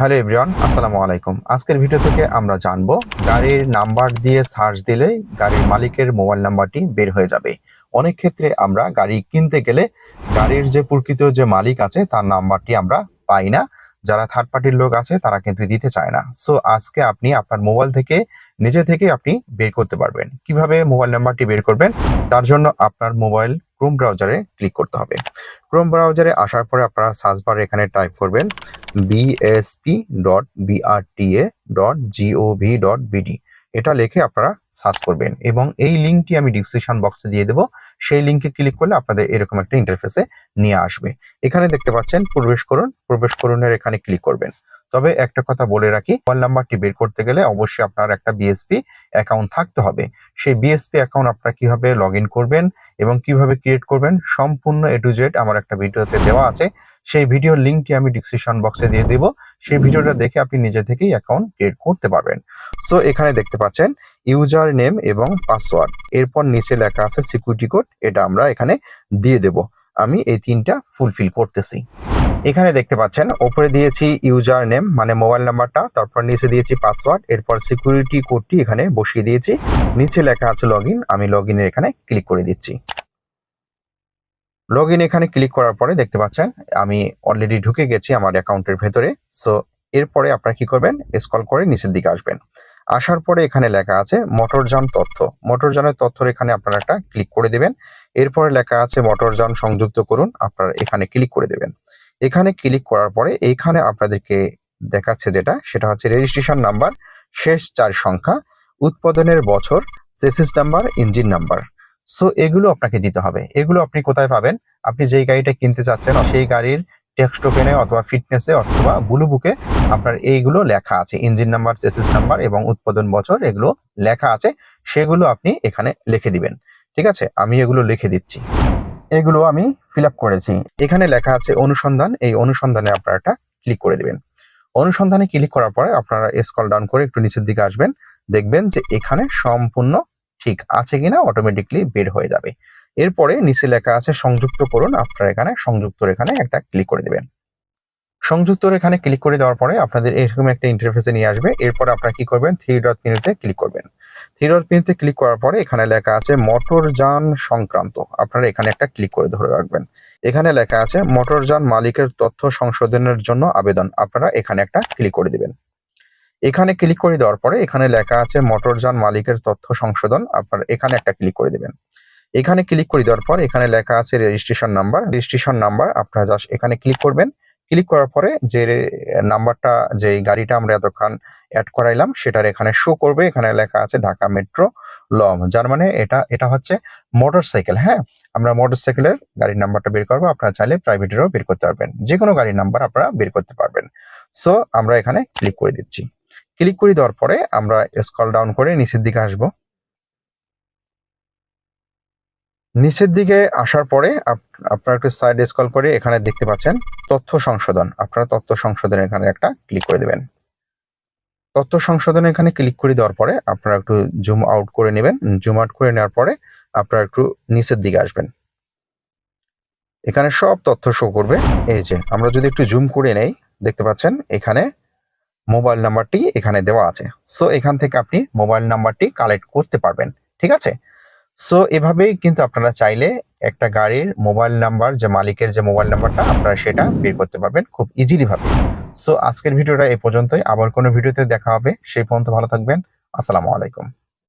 Hello everyone, আসসালামু আলাইকুম। আজকের ভিডিও থেকে আমরা জানব গাড়ির নাম্বার দিয়ে সার্চ দিলে গাড়ির মালিকের মোবাইল নাম্বারটি বের হয়ে যাবে। অনেক ক্ষেত্রে আমরা গাড়ি কিনতে গেলে গাড়ির যে প্রকৃত যে মালিক আছে, তার নাম্বারটি আমরা পাই না। যারা থার্ড পার্টির লোক আছে, তারা কিন্তু দিতে চায় না। সো আজকে আপনি আপনার মোবাইল থেকে, নিজে থেকে আপনি বের করতে পারবেন। কীভাবে মোবাইল নাম্বারটি বের করবেন? তার জন্য আপনার মোবাইল ক্রোম ব্রাউজারে ক্লিক করতে হবে। ক্রোম ব্রাউজারে আসার পরে আপনারা সার্চ বারে এখানে টাইপ করবেন BSP dot BRTA dot GOV dot BD এটা লিখে আপনারা সার্চ করবেন এবং এই লিঙ্কটি আমি ডিসক্রিপশন বক্সে দিয়ে দেবো। সেই লিঙ্কে ক্লিক করলে আপনাদের এরকম একটা ইন্টারফেসে নিয়ে আসবে। এখানে দেখতে পাচ্ছেন প্রবেশ করুন। প্রবেশ করুনের এখানে ক্লিক করবেন। তবে একটা কথা বলে রাখি মোবাইল নাম্বারটি বের করতে গেলে অবশ্যই আপনার একটা বিএসপি অ্যাকাউন্ট থাকতে হবে। সেই বিএসপি অ্যাকাউন্ট আপনারা কীভাবে লগ করবেন এবং কীভাবে ক্রিয়েট করবেন সম্পূর্ণ এ টু জেড আমার একটা ভিডিওতে দেওয়া আছে। সেই ভিডিওর লিঙ্কটি আমি ডিসক্রিপশন বক্সে দিয়ে দেব। সেই ভিডিওটা দেখে আপনি নিজে থেকেই অ্যাকাউন্ট ক্রিয়েট করতে পারবেন। সো এখানে দেখতে পাচ্ছেন ইউজার নেম এবং পাসওয়ার্ড এরপর নিচে লেখা আছে সিকিউরিটি কোড এটা আমরা এখানে দিয়ে দেব। আমি এই তিনটা ফুলফিল করতেছি। এখানে দেখতে পাচ্ছেন, ওপরে দিয়েছি ইউজার নেম মানে মোবাইল নাম্বারটা তারপর নিচে দিয়েছি পাসওয়ার্ড এরপর সিকিউরিটি কোডটি এখানে বসিয়ে দিয়েছি। নিচে লেখা আছে লগ আমি লগ এখানে ক্লিক করে দিচ্ছি। লগ এখানে ক্লিক করার পরে দেখতে পাচ্ছেন, আমি অলরেডি ঢুকে গেছি আমার অ্যাকাউন্টের ভেতরে। সো এরপরে আপনারা কি করবেন? স্কল করে নিচের দিকে আসবেন। আসার পরে এখানে লেখা আছে মোটরযান তথ্য। মোটরযানের তথ্যর এখানে আপনারা একটা ক্লিক করে দেবেন। এরপরে লেখা আছে মোটরযান সংযুক্ত করুন, আপনারা এখানে ক্লিক করে দেবেন। এখানে ক্লিক করার পরে এইখানে আপনাদেরকে দেখাচ্ছে যেটা, সেটা হচ্ছে রেজিস্ট্রেশন নাম্বার শেষ চার সংখ্যা, উৎপাদনের বছর chassis number engine number so এগুলো আপনাকে দিতে হবে। এগুলো আপনি কোথায় পাবেন? আপনি যেই গাড়িটা কিনতে চাচ্ছেন, সেই গাড়ির টেক্সট টোকেনে অথবা ফিটনেসে অথবা ব্লু বুকে আপনার এইগুলো লেখা আছে। ইঞ্জিন নাম্বার চেসিস নাম্বার এবং উৎপাদন বছর, এগুলো লেখা আছে। সেগুলো আপনি এখানে লিখে দিবেন। ঠিক আছে? আমি এগুলো লিখে দিচ্ছি। এগুলো আমি ফিল করেছি। এখানে লেখা আছে অনুসন্ধান। এই অনুসন্ধানে আপনারা একটা ক্লিক করে দিবেন। অনুসন্ধানে ক্লিক করার পরে আপনারা স্কল ডাউন করে একটু নিচের দিকে আসবেন। দেখবেন যে এখানে সম্পূর্ণ ঠিক আছে কিনা অটোমেটিকলি বের হয়ে যাবে। এরপরে নিচে লেখা আছে সংযুক্ত করুন। আপনারা এখানে সংযুক্ত এখানে একটা ক্লিক করে দেবেন। সংযুক্ত এখানে ক্লিক করে দেওয়ার পরে আপনাদের এরকম একটা ইন্টারফেসে নিয়ে আসবে। এরপর আপনারা কি করবেন? থ্রি ডট মেনুতে ক্লিক করবেন। থ্রি মেনুতে ক্লিক করার পরে এখানে লেখা আছে মোটরযান সংক্রান্ত। আপনারা এখানে একটা ক্লিক করে ধরে রাখবেন। এখানে লেখা আছে মোটরযান মালিকের তথ্য সংশোধনের জন্য আবেদন। আপনারা এখানে একটা ক্লিক করে দিবেন। এখানে ক্লিক করে দেওয়ার পরে এখানে লেখা আছে মোটরযান মালিকের তথ্য সংশোধন। আপনারা এখানে একটা ক্লিক করে দিবেন। এখানে ক্লিক করে দেওয়ার পর এখানে লেখা আছে রেজিস্ট্রেশন নাম্বার রেজিস্ট্রেশন নাম্বার আপনারা জাস্ট এখানে ক্লিক করবেন। ক্লিক করার পরে যে নাম্বারটা যে গাড়িটা আমরা এতক্ষণ অ্যাড করাইলাম, সেটার এখানে শো করবে, এখানে লেখা আছে ঢাকা মেট্রো লং যার মানে এটা এটা হচ্ছে মোটরসাইকেল হ্যাঁ? আমরা মোটরসাইকেলের গাড়ির নাম্বারটা বের করব, আপনারা চাইলে প্রাইভেটেরও বের করতে পারবেন। যে কোনো গাড়ির নাম্বার আপনারা বের করতে পারবেন। সো আমরা এখানে ক্লিক করে দিচ্ছি। ক্লিক করে দেওয়ার পরে আমরা স্কল ডাউন করে নিচের দিকে আসব। নিচের দিকে আসার পরে আপনারা একটু সাইড স্কল করে এখানে দেখতে পাচ্ছেন তথ্য সংশোধন। আপনারা তথ্য সংশোধন এখানে একটা ক্লিক করে দেবেন। তথ্য সংশোধন এখানে ক্লিক করে দেওয়ার পরে আপনারা একটু জুম আউট করে নেবেন। জুম আউট করে নেওয়ার পরে আপনারা একটু নিচের দিকে আসবেন। এখানে সব তথ্য শো করবে। এই যে, আমরা যদি একটু জুম করে নেই, দেখতে পাচ্ছেন এখানে মোবাইল নাম্বারটি এখানে দেওয়া আছে। সো এখান থেকে আপনি মোবাইল নাম্বারটি কালেক্ট করতে পারবেন, ঠিক আছে? সো এভাবেই কিন্তু আপনারা চাইলে একটা গাড়ির মোবাইল নাম্বার যে মালিকের যে মোবাইল নাম্বারটা আপনারা সেটা বের করতে পারবেন খুব ইজিলি ভাবে। সো আজকের ভিডিওটা এ পর্যন্তই। আবার কোনো ভিডিওতে দেখা হবে। সেই পর্যন্ত ভালো থাকবেন। আসসালামু আলাইকুম।